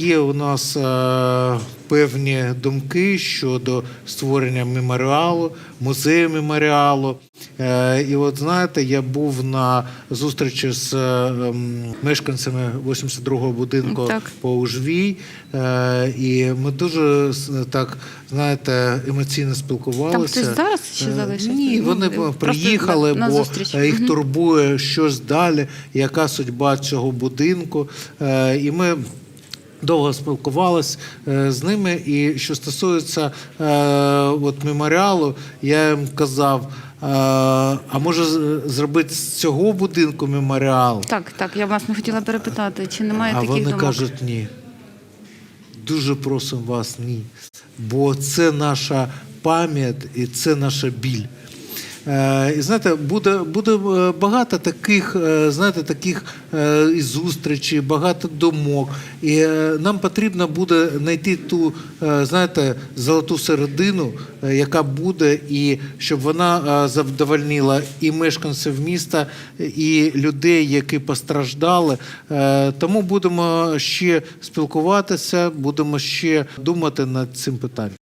є у нас е, певні думки щодо створення меморіалу, музею меморіалу. Е, І от знаєте, я був на зустрічі з е, ем, мешканцями 82-го будинку Так. по Ужвій, е, і ми дуже так знаєте емоційно спілкувалися. Там хтось зараз ще залишився? Ні, Ну, вони просто приїхали, на- на бо е, їх турбує щось далі, яка судьба цього будинку. Е, І ми. Довго спілкувалися е, з ними, і що стосується е, от меморіалу, я їм казав: е, а може зробити з цього будинку меморіал? Так, так, я вас не хотіла перепитати, чи немає А таких вони думок? кажуть ні. Дуже просимо вас ні. Бо це наша пам'ять і це наша біль. Е, і знаєте, буде, буде е, багато таких, е, знаєте, таких і зустрічей, багато думок. І нам потрібно буде знайти ту, знаєте, золоту середину, яка буде, і щоб вона задовольнила і мешканців міста, і людей, які постраждали. Тому будемо ще спілкуватися, будемо ще думати над цим питанням.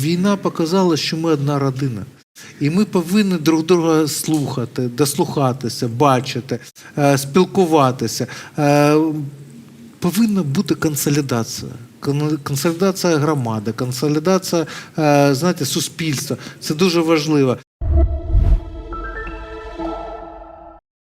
Війна показала, що ми одна родина. І ми повинні друг друга слухати, дослухатися, бачити, е, спілкуватися. Е, Повинна бути консолідація. Консолідація громади, консолідація е, знаєте, суспільства. Це дуже важливо.